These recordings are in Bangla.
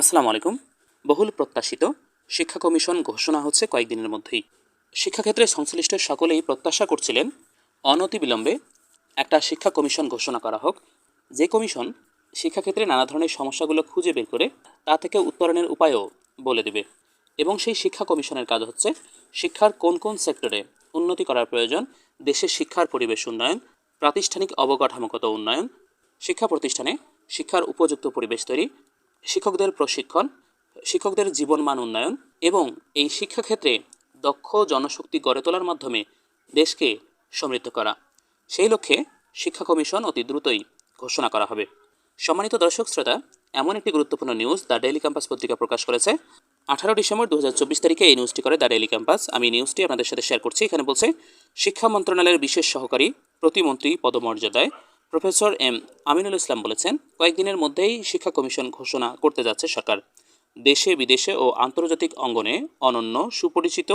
আসসালামু আলাইকুম। বহুল প্রত্যাশিত শিক্ষা কমিশন ঘোষণা হচ্ছে কয়েকদিনের মধ্যেই। শিক্ষাক্ষেত্রে সংশ্লিষ্ট সকলেই প্রত্যাশা করছিলেন, অনতিবিলম্বে একটা শিক্ষা কমিশন ঘোষণা করা হোক। যে কমিশন শিক্ষাক্ষেত্রে নানা ধরনের সমস্যাগুলো খুঁজে বের করে, তা থেকে উত্তরণের উপায়ও বলে দেবে। এবং সেই শিক্ষা কমিশনের কাজ হচ্ছে শিক্ষার কোন কোন সেক্টরে উন্নতি করার প্রয়োজন, দেশের শিক্ষার পরিবেশ উন্নয়ন, প্রাতিষ্ঠানিক অবকাঠামোগত উন্নয়ন, শিক্ষা প্রতিষ্ঠানে শিক্ষার উপযুক্ত পরিবেশ তৈরি শিক্ষকদের প্রশিক্ষণ, শিক্ষকদের জীবনমান উন্নয়ন এবং এই শিক্ষাক্ষেত্রে দক্ষ জনশক্তি গড়ে তোলার মাধ্যমে দেশকে সমৃদ্ধ করা। সেই লক্ষ্যে শিক্ষা কমিশন অতি দ্রুতই ঘোষণা করা হবে। সম্মানিত দর্শক শ্রোতা, এমন একটি গুরুত্বপূর্ণ নিউজ দ্য ডেইলি ক্যাম্পাস পত্রিকা প্রকাশ করেছে। আঠারো ডিসেম্বর দু হাজার চব্বিশ তারিখে এই নিউজটি করে দ্য ডেইলি ক্যাম্পাস। আমি নিউজটি আপনাদের সাথে শেয়ার করছি। এখানে বলছে, শিক্ষা মন্ত্রণালয়ের বিশেষ সহকারী প্রতিমন্ত্রী পদমর্যাদায় প্রফেসর এম আমিনুল ইসলাম বলেছেন, কয়েকদিনের মধ্যেই শিক্ষা কমিশন ঘোষণা করতে যাচ্ছে সরকার। দেশে, বিদেশে ও আন্তর্জাতিক অঙ্গনে অনন্য, সুপরিচিত,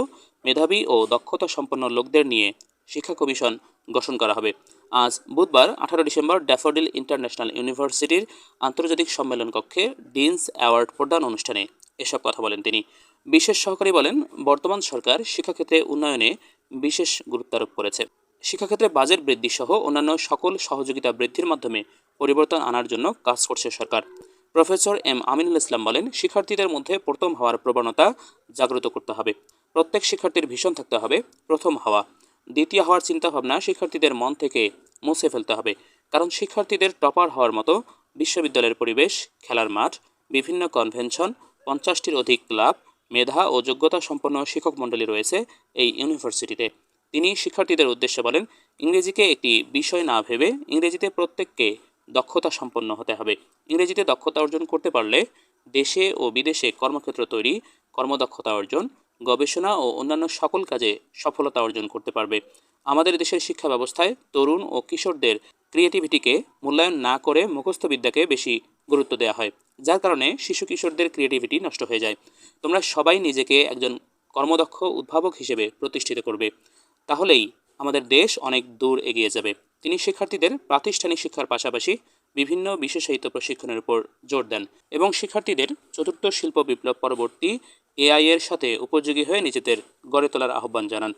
মেধাবী ও দক্ষতা সম্পন্ন লোকদের নিয়ে শিক্ষা কমিশন গঠন করা হবে। আজ বুধবার, আঠারো ডিসেম্বর, ড্যাফোডিল ইন্টারন্যাশনাল ইউনিভার্সিটির আন্তর্জাতিক সম্মেলন কক্ষে ডিনস অ্যাওয়ার্ড প্রদান অনুষ্ঠানে এসব কথা বলেন তিনি। বিশেষ সহকারী বলেন, বর্তমান সরকার শিক্ষাক্ষেত্রে উন্নয়নে বিশেষ গুরুত্ব আরোপ করেছে। শিক্ষাক্ষেত্রে বাজেট বৃদ্ধি সহ অন্যান্য সকল সহযোগিতা বৃদ্ধির মাধ্যমে পরিবর্তন আনার জন্য কাজ করছে সরকার। প্রফেসর এম আমিনুল ইসলাম বলেন, শিক্ষার্থীদের মধ্যে প্রথম হওয়ার প্রবণতা জাগ্রত করতে হবে। প্রত্যেক শিক্ষার্থীর ভীষণ থাকতে হবে প্রথম হওয়া। দ্বিতীয় হওয়ার চিন্তাভাবনা শিক্ষার্থীদের মন থেকে মুছে ফেলতে হবে। কারণ শিক্ষার্থীদের টপার হওয়ার মতো বিশ্ববিদ্যালয়ের পরিবেশ, খেলার মাঠ, বিভিন্ন কনভেনশন, পঞ্চাশটির অধিক ক্লাব, মেধা ও যোগ্যতা সম্পন্ন শিক্ষক মণ্ডলী রয়েছে এই ইউনিভার্সিটিতে। তিনি শিক্ষার্থীদের উদ্দেশ্যে বলেন, ইংরেজিকে একটি বিষয় না ভেবে ইংরেজিতে প্রত্যেককে দক্ষতা সম্পন্ন হতে হবে। ইংরেজিতে দক্ষতা অর্জন করতে পারলে দেশে ও বিদেশে কর্মক্ষেত্র তৈরি, কর্মদক্ষতা অর্জন, গবেষণা ও অন্যান্য সকল কাজে সফলতা অর্জন করতে পারবে। আমাদের দেশের শিক্ষা ব্যবস্থায় তরুণ ও কিশোরদের ক্রিয়েটিভিটিকে মূল্যায়ন না করে মুখস্থ বিদ্যাকে বেশি গুরুত্ব দেওয়া হয়, যার কারণে শিশু কিশোরদের ক্রিয়েটিভিটি নষ্ট হয়ে যায়। তোমরা সবাই নিজেকে একজন কর্মদক্ষ উদ্ভাবক হিসেবে প্রতিষ্ঠিত করবে। তাহলেই আমাদের দেশ অনেক দূর এগিয়ে যাবে। তিনি শিক্ষার্থীদের প্রাতিষ্ঠানিক শিক্ষার পাশাপাশি বিভিন্ন বিশেষায়িত প্রশিক্ষণের উপর জোর দেন এবং শিক্ষার্থীদের চতুর্থ শিল্প বিপ্লব পরবর্তী এআই এর সাথে উপযোগী হয়ে নিজেদের গড়ে তোলার আহ্বান জানান।